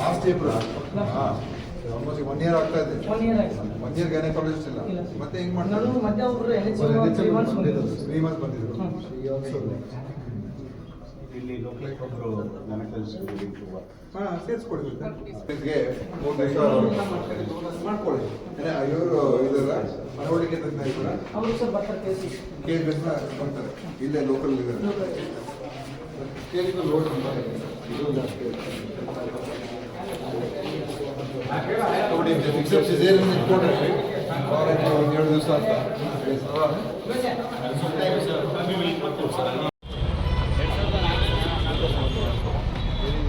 Last April almost one year ಆಗ್ತಾ ಇದೆ. One year ಆಯ್ತು. ಸರ್ ಒನ್ ಇಯರ್ ಗೈನಕಾಲಜಿಸ್ಟ್ ಇಲ್ಲ. ಮತ್ತೆ ಹೆಂಗ್ ನಾನು ಮಾಡ್ತಾರೆ ತ್ರೀ ಮಂತ್ಸ್ ಬಂದಿದ್ರು. ಇಲ್ಲಿ ಒಬ್ಬರು ಹಾಂ ಸೇರಿಸ್ಕೊಡಿ ಮೂರು ಮಾಡ್ಕೊಳ್ಳಿ. ಇವರು ಇದರ ಬರ್ತಾರೆ ಕೇಸಿ ಇಲ್ಲೇ ಲೋಕಲ್ ಇದ್ದಾರೆ. ಲೋಡ್ ನೋಡಿ ಫಿಕ್ಸೆಡ್ ಸಿಸೇರಿಯನ್ ಇಟ್ಕೊಂಡ್ರೆ ಒಂದು ಎರಡು ದಿವಸ ಅಂತ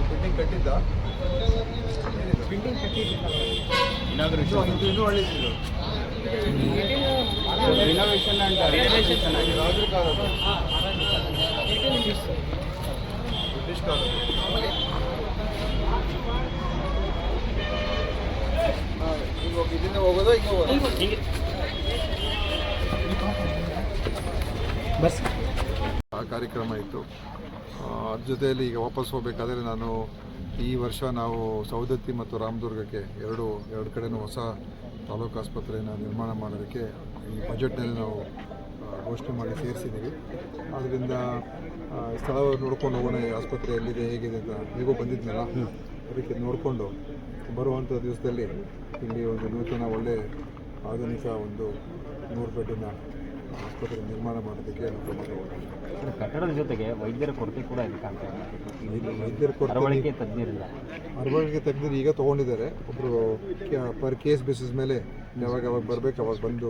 ಬಿಲ್ಡಿಂಗ್ ಕಟ್ಟಿದ್ದ ರಿನೋವೇಷನ್ ಅಂಡ್ ರಿನೋವೇಷನ್ ಆಗಿದೆ ರಾಜರ ಕಾಲದ್ದು ಬ್ರಿಟಿಷ್ ಕಾಲದ್ದು ಹಾ, ಈಗ ಹೋಗಿ ಇಲ್ಲಿಂದ ಹೋಗೋದಾ ಈಗ ಹೋಗೋದಾ ಬಸ್ ಆ ಕಾರ್ಯಕ್ರಮ ಇತ್ತು. ಅದ್ರ ಜೊತೆಯಲ್ಲಿ ಈಗ ವಾಪಸ್ ಹೋಗಬೇಕಾದ್ರೆ ನಾನು ಈ ವರ್ಷ ನಾವು ಸೌದತ್ತಿ ಮತ್ತು ರಾಮದುರ್ಗಕ್ಕೆ ಎರಡು ಎರಡು ಕಡೆನೂ ಹೊಸ ತಾಲೂಕು ಆಸ್ಪತ್ರೆಯನ್ನು ನಿರ್ಮಾಣ ಮಾಡೋದಕ್ಕೆ ಈ ಬಜೆಟ್ನಲ್ಲಿ ನಾವು ಘೋಷಣೆ ಮಾಡಿ ಸೇರಿಸಿದ್ದೀವಿ. ಆದ್ದರಿಂದ ಸ್ಥಳ ನೋಡ್ಕೊಂಡು ಹೋಗೋಣ ಈ ಆಸ್ಪತ್ರೆ ಎಲ್ಲಿದೆ ಹೇಗಿದೆ ಅಂತ ನೀವು ಬಂದಿದ್ನಲ್ಲ? ಅದಕ್ಕೆ ನೋಡಿಕೊಂಡು ಬರುವಂಥ ದಿವಸದಲ್ಲಿ ಇಲ್ಲಿ ಒಂದು ನೂತನ ಒಳ್ಳೆ ಆಧುನಿಕ ಒಂದು ನೂರು ಬೆಡ್ಡಿನ ಆಸ್ಪತ್ರೆ ನಿರ್ಮಾಣ ಮಾಡೋದಕ್ಕೆ ಅನುಕೂಲ ಕಟ್ಟಡದ ಜೊತೆಗೆ ವೈದ್ಯರ ಕೊರತೆ ಕೂಡ ಇದೆ ವೈದ್ಯರ ಕೊರತೆ ತಜ್ಞರಿಲ್ಲ. ಅರವಳಿಕೆ ತಜ್ಞರು ಈಗ ತೊಗೊಂಡಿದ್ದಾರೆ. ಒಬ್ಬರು ಪರ್ ಕೇಸ್ ಬೇಸಿಸ್ ಮೇಲೆ ಯಾವಾಗ ಯಾವಾಗ ಬರಬೇಕು ಅವಾಗ ಬಂದು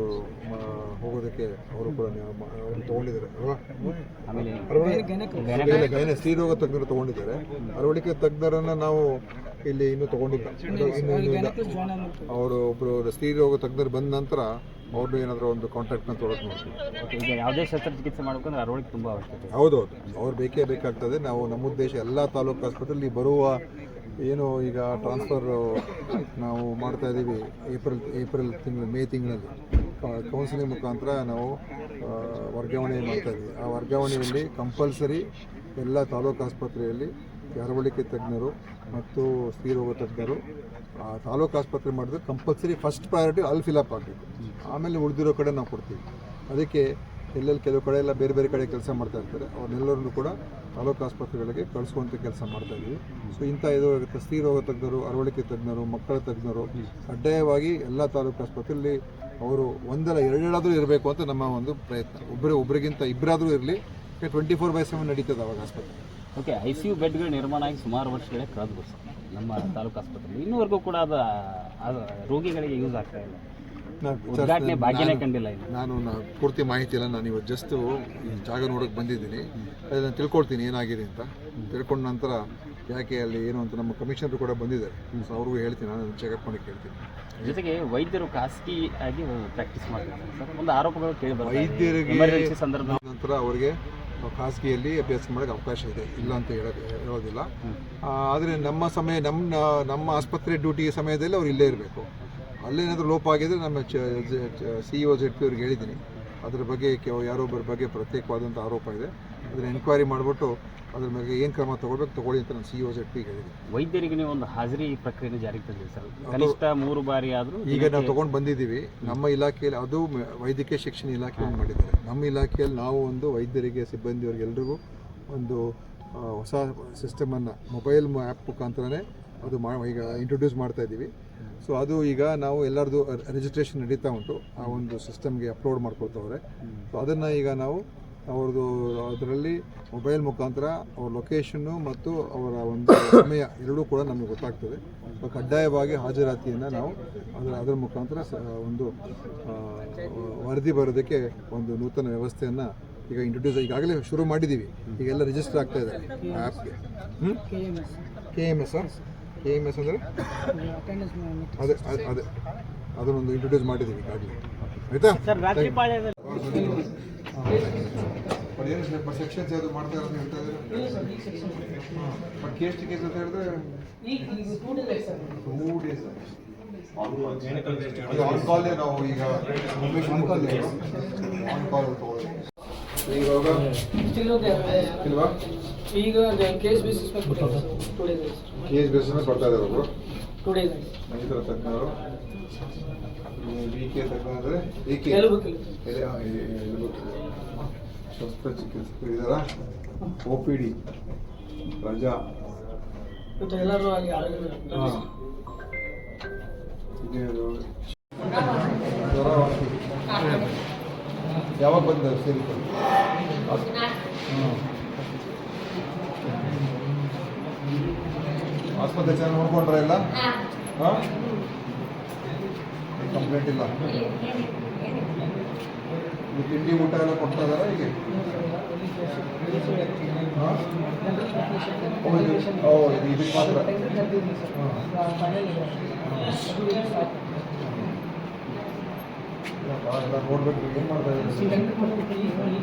ಹೋಗೋದಕ್ಕೆ ಅವರು ಕೂಡ ಅವರು ತೊಗೊಂಡಿದ್ದಾರೆ ಅಲ್ವಾ? ಗೈನ ಸ್ತ್ರೀರೋಗ ತಜ್ಞರು ತಗೊಂಡಿದ್ದಾರೆ. ಅರವಳಿಕೆ ತಜ್ಞರನ್ನು ನಾವು ಇಲ್ಲಿ ಇನ್ನೂ ತೊಗೊಂಡಿಲ್ಲ. ಇನ್ನು ಇನ್ನೂ ಇಲ್ಲ. ಅವರು ಒಬ್ಬರು ಸ್ತ್ರೀರೋಗ ತಜ್ಞರು ಬಂದ ನಂತರ ಅವ್ರದ್ದು ಏನಾದರೂ ಒಂದು ಕಾಂಟ್ಯಾಕ್ಟ್ನ ತೊಗೊಳಕ್ಕೆ ನೋಡ್ತೀವಿ ಈಗ ಯಾವುದೇ ಶಸ್ತ್ರಚಿಕಿತ್ಸೆ ಮಾಡ್ಬೇಕಂದ್ರೆ ಅರವಳಿಕೆ ತುಂಬ ಅವಶ್ಯಕತೆ. ಹೌದೌದು. ಅವ್ರು ಬೇಕೇ ಬೇಕಾಗ್ತದೆ. ನಾವು ನಮ್ಮ ಉದ್ದೇಶ ಎಲ್ಲ ತಾಲೂಕು ಆಸ್ಪತ್ರೆಯಲ್ಲಿ ಬರುವ ಏನು ಈಗ ಟ್ರಾನ್ಸ್ಫರ್ ನಾವು ಮಾಡ್ತಾ ಇದ್ದೀವಿ ಏಪ್ರಿಲ್ ಏಪ್ರಿಲ್ ತಿಂಗಳು ಮೇ ತಿಂಗಳಲ್ಲಿ. ಕೌನ್ಸಿಲಿಂಗ್ ಮುಖಾಂತರ ನಾವು ವರ್ಗಾವಣೆ ಮಾಡ್ತಾ ಇದ್ದೀವಿ. ಆ ವರ್ಗಾವಣೆಯಲ್ಲಿ ಕಂಪಲ್ಸರಿ ಎಲ್ಲ ತಾಲೂಕು ಆಸ್ಪತ್ರೆಯಲ್ಲಿ ಅರವಳಿಕೆ ತಜ್ಞರು ಮತ್ತು ಸ್ತ್ರೀರೋಗ ತಜ್ಞರು ಆ, ತಾಲೂಕು ಆಸ್ಪತ್ರೆ ಮಾಡಿದ್ರೆ ಕಂಪಲ್ಸರಿ ಫಸ್ಟ್ ಪ್ರಯಾರಿಟಿ ಅಲ್ಲಿ ಫಿಲಪ್ ಆಗಬೇಕು. ಆಮೇಲೆ ಉಳಿದಿರೋ ಕಡೆ ನಾವು ಕೊಡ್ತೀವಿ. ಅದಕ್ಕೆ ಎಲ್ಲೆಲ್ಲಿ ಕೆಲವು ಕಡೆ ಎಲ್ಲ ಬೇರೆ ಬೇರೆ ಕಡೆ ಕೆಲಸ ಮಾಡ್ತಾ ಇರ್ತಾರೆ, ಅವ್ರನ್ನೆಲ್ಲರನ್ನು ಕೂಡ ತಾಲೂಕು ಆಸ್ಪತ್ರೆಗಳಿಗೆ ಕಳಿಸುವಂಥ ಕೆಲಸ ಮಾಡ್ತಾ ಇದ್ದೀವಿ. ಸೊ ಇಂಥ ಇದು ಸ್ತ್ರೀರೋಗ ತಜ್ಞರು, ಅರವಳಿಕೆ ತಜ್ಞರು, ಮಕ್ಕಳ ತಜ್ಞರು, ಕಡ್ಡಾಯವಾಗಿ ಎಲ್ಲ ತಾಲೂಕು ಆಸ್ಪತ್ರೆಯಲ್ಲಿ ಅವರು ಒಂದಲ್ಲ ಎರಡೆರಡಾದರೂ ಇರಬೇಕು ಅಂತ ನಮ್ಮ ಒಂದು ಪ್ರಯತ್ನ. ಒಬ್ಬರು ಒಬ್ಬರಿಗಿಂತ ಇಬ್ಬರಾದರೂ ಇರಲಿ ಟ್ವೆಂಟಿ ಫೋರ್ ಬೈ ಸೆವೆನ್ ನಡೀತದೆ ಅವಾಗ ಆಸ್ಪತ್ರೆ. ಓಕೆ ಐ ಸಿ ಯು ಬೆಡ್ಗಳು ನಿರ್ಮಾಣ ಆಗಿ ಸುಮಾರು ವರ್ಷಗಳೇ ಕಳೆದು ನಮ್ಮ ತಾಲೂಕು ಆಸ್ಪತ್ರೆಯಲ್ಲಿ. ಇನ್ನೂವರೆಗೂ ಕೂಡ ಅದು ರೋಗಿಗಳಿಗೆ ಯೂಸ್ ಆಗ್ತಾ ಇಲ್ಲ. ಉದ್ಘಾಟನೆ ಭಾಗ್ಯನೇ ನಾನು- ಕಂಡಿಲ್ಲ ನಾನು ಪೂರ್ತಿ ಮಾಹಿತಿ ಇಲ್ಲ ನಾನು ಇವತ್ತು ಜಸ್ಟ್ ಈ ಜಾಗ ನೋಡೋಕೆ ಬಂದಿದ್ದೀನಿ. ಅದನ್ನ ತಿಳ್ಕೊಳ್ತೀನಿ ಏನಾಗಿದೆ ಅಂತ. ತಿಳ್ಕೊಂಡ ನಂತರ ಯಾಕೆ ಅಲ್ಲಿ ಏನು ಅಂತ ನಮ್ಮ ಕಮಿಷನರ್ ಕೂಡ ಬಂದಿದ್ದಾರೆ. ಸೊ ಅವ್ರಿಗೂ ಹೇಳ್ತೀನಿ ನಾನು ಚೆಕಪ್ ಮಾಡಿ ಕೇಳ್ತೀನಿ. ಜೊತೆಗೆ ವೈದ್ಯರು ಖಾಸಗಿ ಆಗಿ ಪ್ರಾಕ್ಟೀಸ್ ಮಾಡ್ತಾರೆ ಒಂದು ಆರೋಪಗಳು ಕೇಳಿ ವೈದ್ಯರಿಗೆ ಸಂದರ್ಭ ನಂತರ ಅವರಿಗೆ ಖಾಸಗಿಯಲ್ಲಿ ಅಭ್ಯಾಸ ಮಾಡೋಕೆ ಅವಕಾಶ ಇದೆ. ಇಲ್ಲ ಅಂತ ಹೇಳೋದು ಹೇಳೋದಿಲ್ಲ. ಆದರೆ ನಮ್ಮ ಸಮಯ ನಮ್ಮ ನಮ್ಮ ಆಸ್ಪತ್ರೆ ಡ್ಯೂಟಿ ಸಮಯದಲ್ಲಿ ಅವ್ರು ಇಲ್ಲೇ ಇರಬೇಕು. ಅಲ್ಲೇನಾದರೂ ಲೋಪ ಆಗಿದ್ರೆ ನಮ್ಮ C E O Z P ಅವ್ರಿಗೆ ಹೇಳಿದ್ದೀನಿ. ಅದ್ರ ಬಗ್ಗೆ ಕೆಲವು ಯಾರೊಬ್ಬರ ಬಗ್ಗೆ ಪ್ರತ್ಯೇಕವಾದಂಥ ಆರೋಪ ಇದೆ. ಅದನ್ನು ಎನ್ಕ್ವೈರಿ ಮಾಡಿಬಿಟ್ಟು ಅದ್ರ ಬಗ್ಗೆ ಏನು ಕ್ರಮ ತಗೊಳ್ಬೇಕು ತಗೊಳ್ಳಿ ಅಂತ ನಾನು C E O Z P ಹೇಳಿದ್ದೀನಿ. ವೈದ್ಯರಿಗೆ ನೀವು ಒಂದು ಹಾಜರಿ ಪ್ರಕ್ರಿಯೆ ಜಾರಿಗೆ ತಂದಿದೆ ಸರ್. ಕನಿಷ್ಠ ಮೂರು ಬಾರಿ ಆದರೂ ಈಗ ನಾವು ತೊಗೊಂಡು ಬಂದಿದ್ದೀವಿ. ನಮ್ಮ ಇಲಾಖೆಯಲ್ಲಿ ಅದು ವೈದ್ಯಕೀಯ ಶಿಕ್ಷಣ ಇಲಾಖೆ ಮಾಡಿದ್ದಾರೆ. ನಮ್ಮ ಇಲಾಖೆಯಲ್ಲಿ ನಾವು ಒಂದು ವೈದ್ಯರಿಗೆ ಸಿಬ್ಬಂದಿಯವ್ರಿಗೆಲ್ರಿಗೂ ಒಂದು ಹೊಸ ಸಿಸ್ಟಮನ್ನು ಮೊಬೈಲ್ ಆ್ಯಪ್ ಮುಖಾಂತರನೇ ಅದು ಮಾ, ಈಗ ಇಂಟ್ರೊಡ್ಯೂಸ್ ಮಾಡ್ತಾ ಇದ್ದೀವಿ. ಸೊ ಅದು ಈಗ ನಾವು ಎಲ್ಲರದು ರಿಜಿಸ್ಟ್ರೇಷನ್ ನಡೀತಾ ಉಂಟು. ಆ ಒಂದು ಸಿಸ್ಟಮ್ಗೆ ಅಪ್ಲೋಡ್ ಮಾಡ್ಕೊಳ್ತವ್ರೆ. ಸೊ ಅದನ್ನು ಈಗ ನಾವು ಅವ್ರದ್ದು ಅದರಲ್ಲಿ ಮೊಬೈಲ್ ಮುಖಾಂತರ ಅವ್ರ ಲೊಕೇಶನ್ನು ಮತ್ತು ಅವರ ಒಂದು ಸಮಯ ಎರಡೂ ಕೂಡ ನಮಗೆ ಗೊತ್ತಾಗ್ತದೆ. ಸೊ ಕಡ್ಡಾಯವಾಗಿ ಹಾಜರಾತಿಯನ್ನು ನಾವು ಅದರ ಅದರ ಮುಖಾಂತರ ಒಂದು ವರದಿ ಬರೋದಕ್ಕೆ ಒಂದು ನೂತನ ವ್ಯವಸ್ಥೆಯನ್ನು ಈಗ ಇಂಟ್ರೊಡ್ಯೂಸ್ ಈಗಾಗಲೇ ಶುರು ಮಾಡಿದ್ದೀವಿ ಈಗೆಲ್ಲ ರಿಜಿಸ್ಟರ್ ಆಗ್ತಾ ಇದೆ. ಆ್ಯಪ್ಗೆ K M S K M S ಅಂದರೆ ಅಟೆಂಡೆನ್ಸ್ ಅದೇ. ಅದೇ ಅದೇ ಅದನ್ನೊಂದು ಇಂಟ್ರೊಡ್ಯೂಸ್ ಮಾಡಿದ್ದೀವಿ ಈಗಾಗಲೇ ಆಯಿತಾ ಸೆಕ್ಷನ್ಸ್ ಯಾವುದು ಮಾಡ್ತಾ ಇರೋದು ಹೇಳ್ತಾ ಇದ್ದಾರೆ? ಬಟ್ ಕೇಸ್ ಟು ಕೇಸ್ ಅಂತ ಹೇಳಿದ್ರೆ two days two days on call ನಾವು ಈಗ ಆನ್ ಕಾಲ್ ಆನ್ ಕಾಲ್ ತಗೊಳ್ಳಿ. ಈಗ ಇಲ್ವಾ? ಈಗ ಕೇಸ್ ಬೇಸಿಸ್ ಮೇಲೆ ಟೂ ಡೇಸ್ ಕೇಸ್ ಬೇಸಿಸ್ ಬರ್ತಾ ಇದ್ದಾರೆ ಒಬ್ರು ಟೂ ಡೇಸ್ ಆಯ್ತು. ಮೈಸೂರು ತಜ್ಞರು. ಡಿ ಕೆ ತಜ್ಞ ವಿ ಡಿ ಕೆ ಎಲುಬು ಕಿಲು. ಎಲೆ ಆ, ಎಲೆ- ಎಲುಬು ಇದ್ದಾರಾ ಒ ಪಿ ಡಿ ರಜಾ. ಎಲ್ಲರೂ ಅಲ್ಲಿ ಹಾಂ. ಇದೇನು ಯಾವಾಗ ಬಂದ ಸೇರಿಕೊಂಡು ಹ್ಞೂ ಆಸ್ಪತ್ರೆ ಚೆನ್ನಾಗಿ ನೋಡ್ಕೊಂಡ್ರೆ ಇಲ್ಲ ಹಾಂ. ಕಂಪ್ಲೇಂಟ್ ಇಲ್ಲ? ತಿಂಡಿ ಊಟ ಎಲ್ಲ ಕೊಡ್ತಾ ಇದಾರ ಈಗ ಇದಕ್ಕೆ ಮಾತ್ರ. ಹಾಂ. ಏನು ಮಾಡ್ತಾ ಇದ್ದಾರೆ